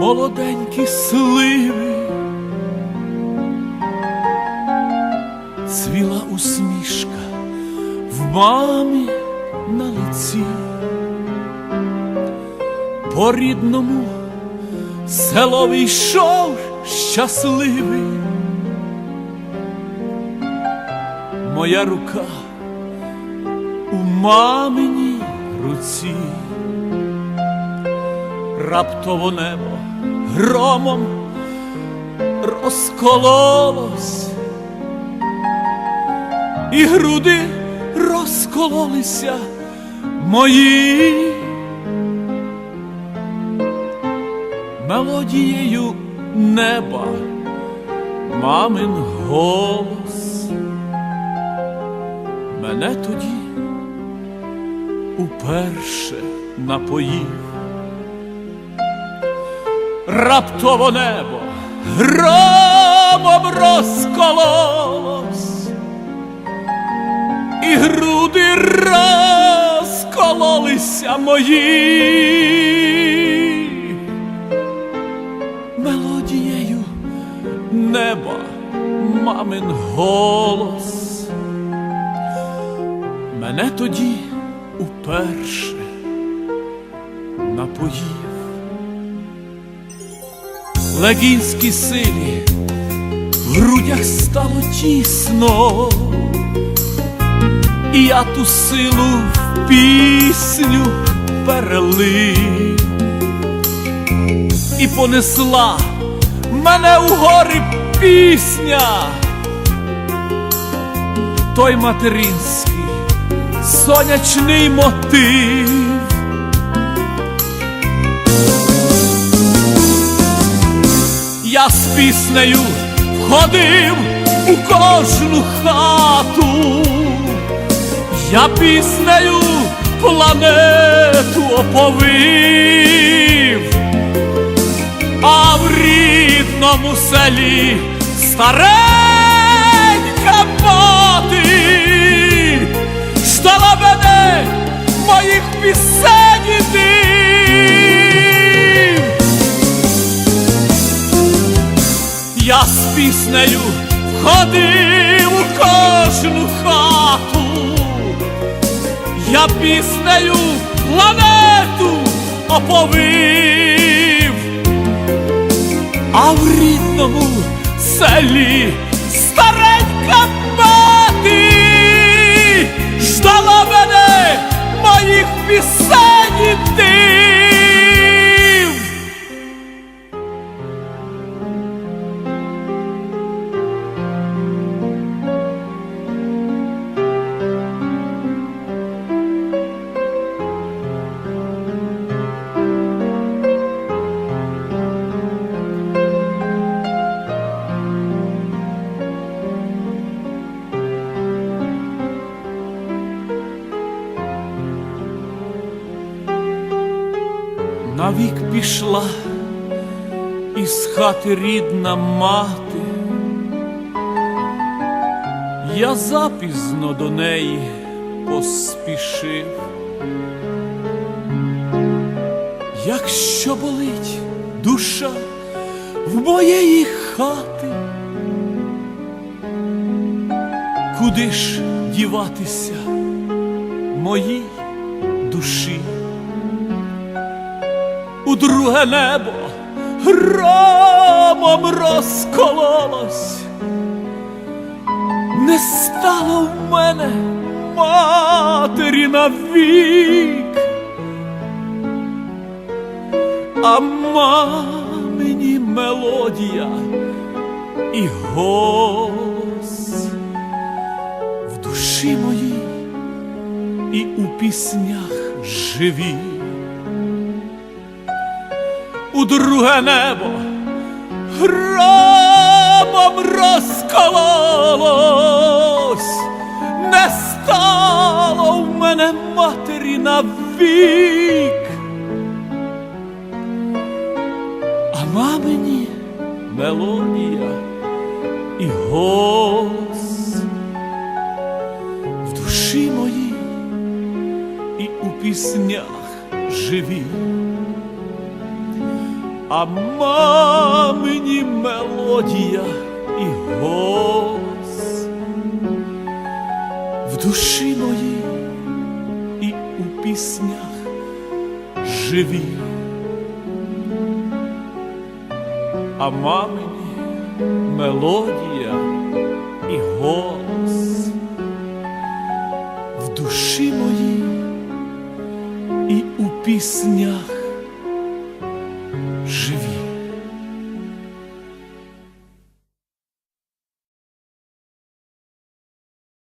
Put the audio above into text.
молоденькі сливи, цвіла усмішка в мамі на лиці, по рідному селові йшов щасливий. Моя рука у маминій руці, раптово небо громом розкололось, і груди розкололися мої. Мелодією неба, мамин голос. Мене тоді уперше напоїв. Раптово небо громом розкололось, і груди розкололися мої мелодією неба, мамин голос мене тоді уперше напоїв. Легінській силі в грудях стало тісно, і я ту силу в пісню перелив. І понесла мене у гори пісня, той материнський сонячний мотив. Піснею входив у кожну хату, я піснею планету оповив, а в рідному селі старенька піснею входив у кожну хату, я піснею планету оповив, а в рідному селі старенька мати ждала мене моїх пісень навік пішла із хати рідна мати, я запізно до неї поспішив. Якщо болить душа в моєї хати, куди ж діватися моїй душі? У друге небо громом розкололось, не стало в мене матері навік, а мамині мелодія і голос в душі моїй і у піснях живі у друге небо. Громом розкололось, не стало в мене матері навік, а мамині мелодія і голос в душі моїй і у піснях живі а мамині мелодія і голос в душі моїй і у піснях живі. А мамині мелодія і голос в душі моїй і у піснях